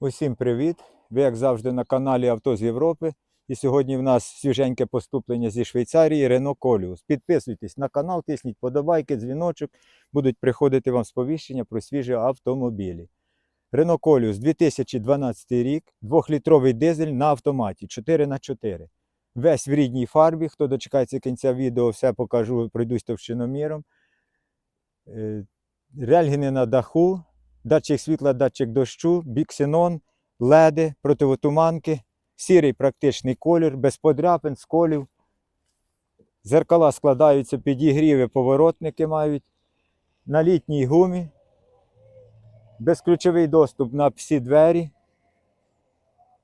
Усім привіт! Ви, як завжди, на каналі Авто з Європи. І сьогодні в нас свіженьке поступлення зі Швейцарії Renault Коліус. Підписуйтесь на канал, тисніть подобайки, дзвіночок. Будуть приходити вам сповіщення про свіжі автомобілі. Renault Коліус 2012 рік, 2-літровий дизель на автоматі 4х4. Весь в рідній фарбі. Хто дочекається кінця відео, все покажу, пройдусь товщиноміром. Е, Рельгіни на даху, датчик світла, датчик дощу, біксенон, леди, противотуманки, сірий практичний колір, без подряпин, сколів. Зеркала складаються, підігріви, поворотники мають. На літній гумі. Безключовий доступ на всі двері.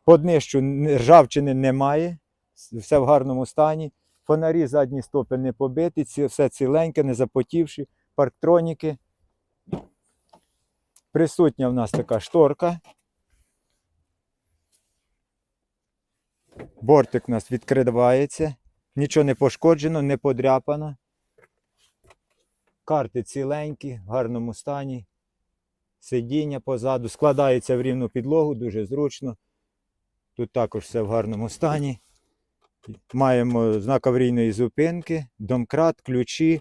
По днищу ржавчини немає. Все в гарному стані. Фонарі задні стопи не побиті, все ціленьке, не запотівши. Парктроніки. Присутня в нас така шторка. Бортик у нас відкривається. Нічого не пошкоджено, не подряпано. Карти ціленькі, в гарному стані. Сидіння позаду. Складається в рівну підлогу, дуже зручно. Тут також все в гарному стані. Маємо знак аварійної зупинки, домкрат, ключі,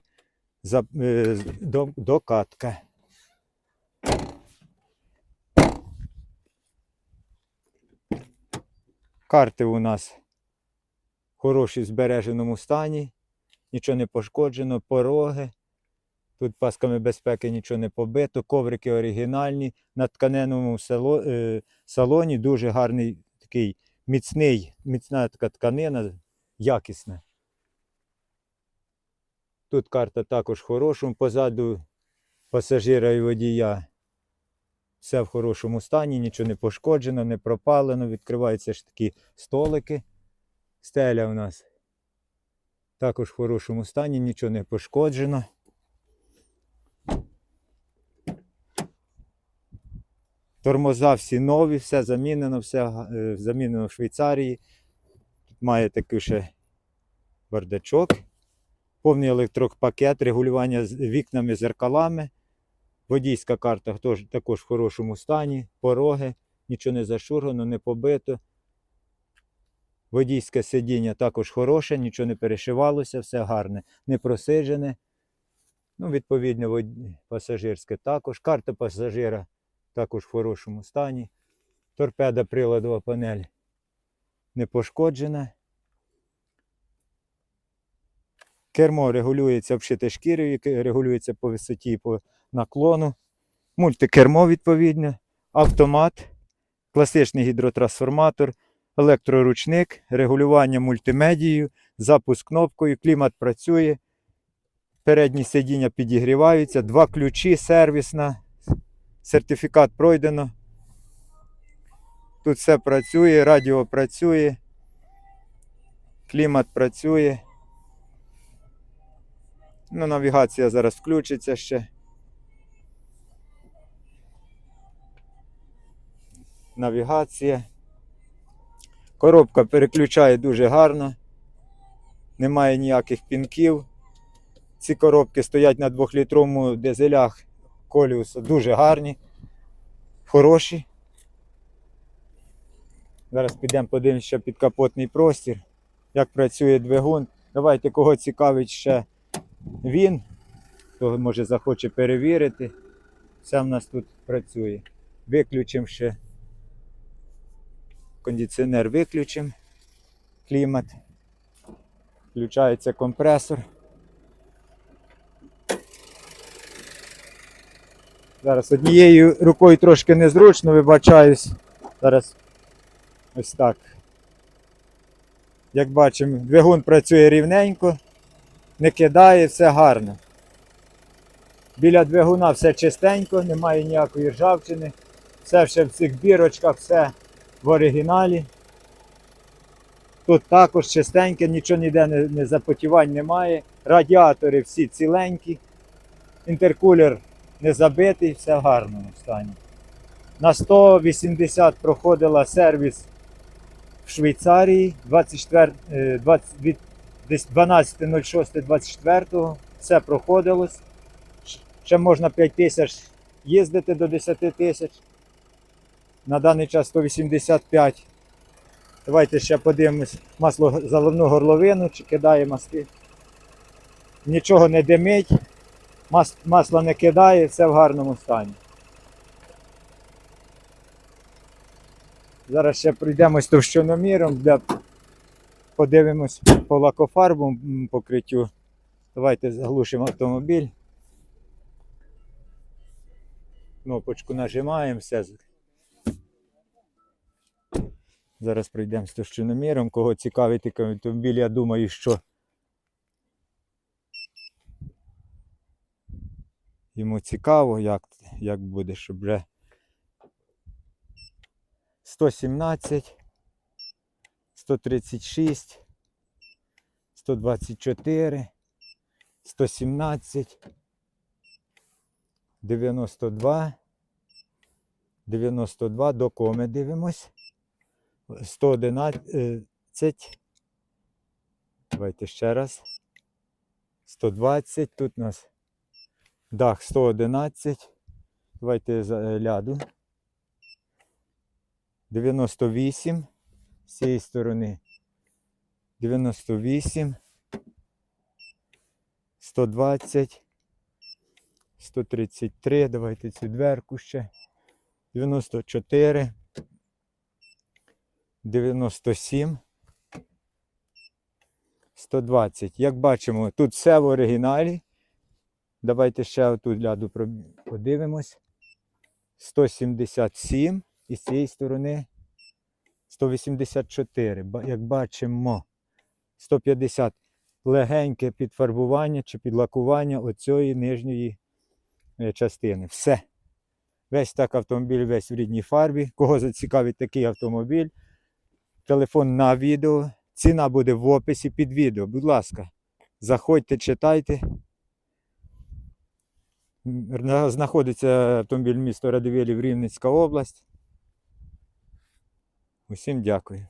е, до, докатка. Карти у нас в хорошій збереженому стані, нічого не пошкоджено, пороги. Тут пасками безпеки нічого не побито, коврики оригінальні. На тканинному сало- е, салоні дуже гарний такий міцний, міцна така тканина, якісна. Тут карта також в хорошому, позаду пасажира і водія. Все в хорошому стані, нічого не пошкоджено, не пропалено. Відкриваються ж такі столики. Стеля у нас також в хорошому стані, нічого не пошкоджено. Тормоза всі нові, все замінено, все е, замінено в Швейцарії. Тут має такий ще бардачок, повний електропакет, регулювання вікнами, зеркалами. Водійська карта також в хорошому стані, пороги, нічого не зашургано, не побито. Водійське сидіння також хороше, нічого не перешивалося, все гарне, не просиджене. Ну, відповідно, пасажирське також. Карта пасажира також в хорошому стані. Торпеда приладова панель не пошкоджена. Кермо регулюється обшите шкірою, регулюється по висоті по наклону. Мультикермо, відповідно, автомат, класичний гідротрансформатор, електроручник, регулювання мультимедією, запуск кнопкою, клімат працює. Передні сидіння підігріваються, два ключі, сервісна, сертифікат пройдено. Тут все працює, радіо працює, клімат працює. Ну, навігація зараз включиться ще. Навігація. Коробка переключає дуже гарно. Немає ніяких пінків. Ці коробки стоять на 2-літровому дизелях коліуса дуже гарні, хороші. Зараз підемо подивимося ще підкапотний простір, як працює двигун. Давайте кого цікавить ще він, хто може захоче перевірити. Все в нас тут працює. Виключимо ще кондиціонер виключимо, клімат. Включається компресор. Зараз однією рукою трошки незручно вибачаюсь. Зараз ось так. Як бачимо, двигун працює рівненько, не кидає, все гарно. Біля двигуна все чистенько, немає ніякої ржавчини. Все ще в цих бірочках, все в оригіналі. Тут також чистеньке, нічого ніде не, не запотівань немає. Радіатори всі ціленькі. Інтеркулер не забитий, все в гарному стані. На 180 проходила сервіс в Швейцарії 24, е, 20, від 12.06.24. Все проходилось. Ще можна 5 тисяч їздити до 10 тисяч. На даний час 185. Давайте ще подивимось масло заливну горловину, чи кидає маски. Нічого не димить, мас, масла не кидає, все в гарному стані. Зараз ще пройдемось товщиноміром для подивимось по лакофарбовому покриттю. Давайте заглушимо автомобіль. Кнопочку нажимаємо, все. Зараз пройдемо з товщиноміром. Кого цікавить такий автомобіль, я думаю, що йому цікаво, як, як буде, щоб вже 117, 136, 124, 117, 92, 92, до коми дивимось. 111. Давайте ще раз. 120. Тут у нас дах 111. Давайте ляду. 98. З цієї сторони. 98. 120. 133. Давайте цю дверку ще. 94. 97. 120. Як бачимо, тут все в оригіналі. Давайте ще тут ляду подивимось. 177 і з цієї сторони 184. Як бачимо, 150 легеньке підфарбування чи підлакування оцієї нижньої е, частини. Все. Весь так автомобіль, весь в рідній фарбі. Кого зацікавить такий автомобіль, телефон на відео. Ціна буде в описі під відео. Будь ласка, заходьте, читайте. Знаходиться автомобіль місто в Рівненська область. Усім дякую.